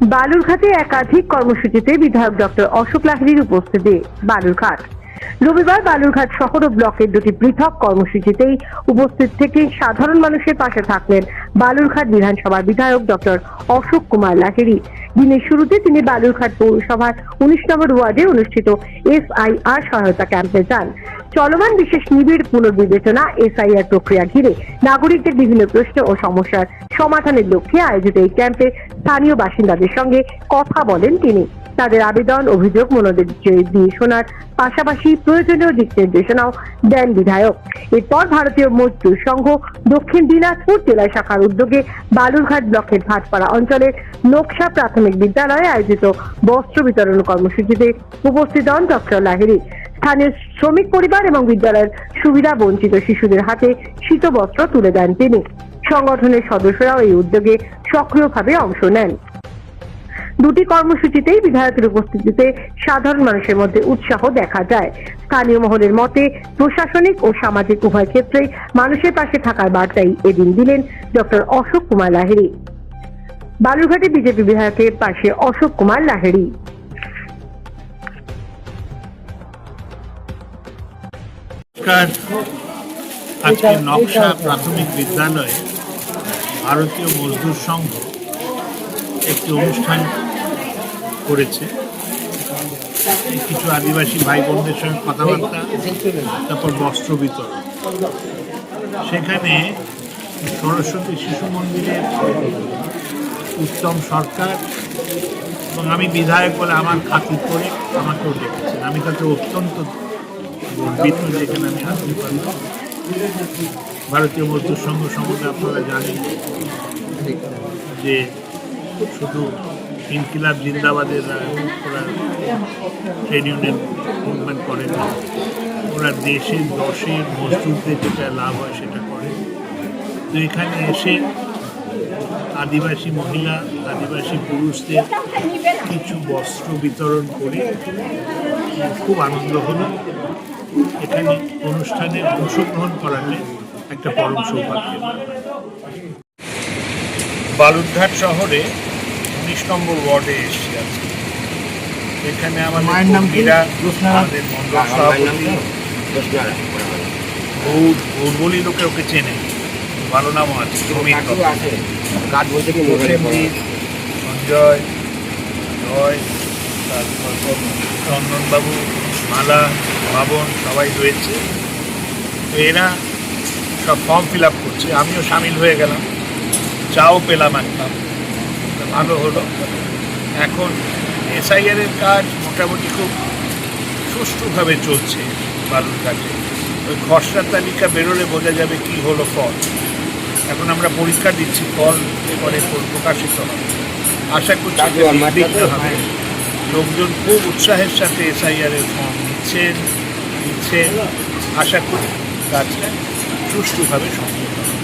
বালুরঘাটে একাধিক কর্মসূচিতে বিধায়ক ডক্টর অশোক লাহিড়ির উপস্থিতি, বালুরঘাট। রবিবার বালুরঘাট শহর ও ব্লকের দুটি পৃথক কর্মসূচিতেই উপস্থিত থেকে সাধারণ মানুষের পাশে থাকলেন বালুরঘাট বিধানসভার বিধায়ক ডক্টর অশোক কুমার লাহিড়ি। দিনের শুরুতে তিনি বালুরঘাট পৌরসভার উনিশ নম্বর ওয়ার্ডে অনুষ্ঠিত এসআইআর সহায়তা ক্যাম্পে যান। চলমান বিশেষ নিবিড় পুনর্বিবেচনা এসআইআর প্রক্রিয়া ঘিরে নাগরিকদের বিভিন্ন প্রশ্ন ও সমস্যার সমাধানের লক্ষ্যে আয়োজিত এই ক্যাম্পে স্থানীয় বাসিন্দাদের সঙ্গে কথা বলেন তিনি। তাদের আবেদন, অভিযোগ, মনোযোগ দিয়ে শোনার পাশাপাশি প্রয়োজনীয় দিক নির্দেশনাও দেন বিধায়ক। এরপর ভারতীয় মজদুর সংঘ দক্ষিণ দিনাজপুর জেলা শাখার উদ্যোগে বালুরঘাট ব্লকের ভাটপাড়া অঞ্চলের নকশা প্রাথমিক বিদ্যালয়ে আয়োজিত বস্ত্র বিতরণ কর্মসূচিতে উপস্থিত হন ডক্টর লাহিড়ী। স্থানীয় শ্রমিক পরিবার এবং বিদ্যালয়ের সুবিধা বঞ্চিত শিশুদের হাতে শীত বস্ত্র তুলে দেন তিনি। সংগঠনের সদস্যরাও এই উদ্যোগে সক্রিয়ভাবে অংশ নেন। দুটি কর্মসূচিতেই বিধায়কের উপস্থিতিতে সাধারণ মানুষের মধ্যে উৎসাহ দেখা যায়। স্থানীয় মহলের মতে, প্রশাসনিক ও সামাজিক উভয় ক্ষেত্রেই মানুষের পাশে থাকার বার্তাই এদিন দিলেন ডক্টর অশোক কুমার লাহিড়ী। বালুরঘাটে বিজেপি বিধায়কের পাশে অশোক কুমার লাহিড়ী। নমস্কার। আজকে নকশা প্রাথমিক বিদ্যালয়ে ভারতীয় মজদুর সংঘ একটি অনুষ্ঠান করেছে। কিছু আদিবাসী ভাই বোনদের সঙ্গে কথাবার্তা, তারপর বস্ত্র বিতরণ। সেখানে সরস্বতী শিশু মন্দিরের উত্তম সরকার এবং আমি বিধায়ক বলে আমার খাতির করে আমাকেও ডেকেছেন। আমি তাতে অত্যন্ত আমি পারলাম ভারতীয় মজদুর সংঘ সম্বন্ধে আপনারা জানেন যে শুধু ইনকিলাব জিন্দাবাদের ওরা ট্রেড ইউনিয়ন মুভমেন্ট করে না, ওরা দেশের দশের মজদুরদের যেটা লাভ হয় সেটা করে। তো এখানে এসে আদিবাসী মহিলা, আদিবাসী পুরুষদের কিছু বস্ত্র বিতরণ করে খুব আনন্দ হলো। এখানে অনুষ্ঠানে অংশগ্রহণ করালে একটা পরম সৌভাগ্য। বালুরঘাট শহরে উনিশ নম্বর ওয়ার্ডে এসেছি আজকে। এখানে আমাদের নাম? কর্মীরা, আমাদের মন্ডল সভাপতি। লোকে ওকে চেনে। ভালো নামও আছে জমির সঞ্জয় জয় তারপর চন্দনবাবু মালা বাবন সবাই রয়েছে। তো এরা সব ফর্ম ফিল আপ করছে। আমিও সামিল হয়ে গেলাম। চাও পেলাম একটা। ভালো হলো। এখন এসআইআর এর কাজ মোটামুটি খুব সুষ্ঠুভাবে চলছে বালুর কাজে। ওই খসড়া তালিকা বেরোলে বোঝা যাবে কি হলো ফল। এখন আমরা পরীক্ষা দিচ্ছি ফল এবারে প্রকাশিত হবে। আশা করছি হবে। লোকজন খুব উৎসাহের সাথে এসআইআর এর ফর্ম নিচ্ছেন দিচ্ছেন আশা করি কাজটা সুষ্ঠুভাবে সম্পন্ন। হবে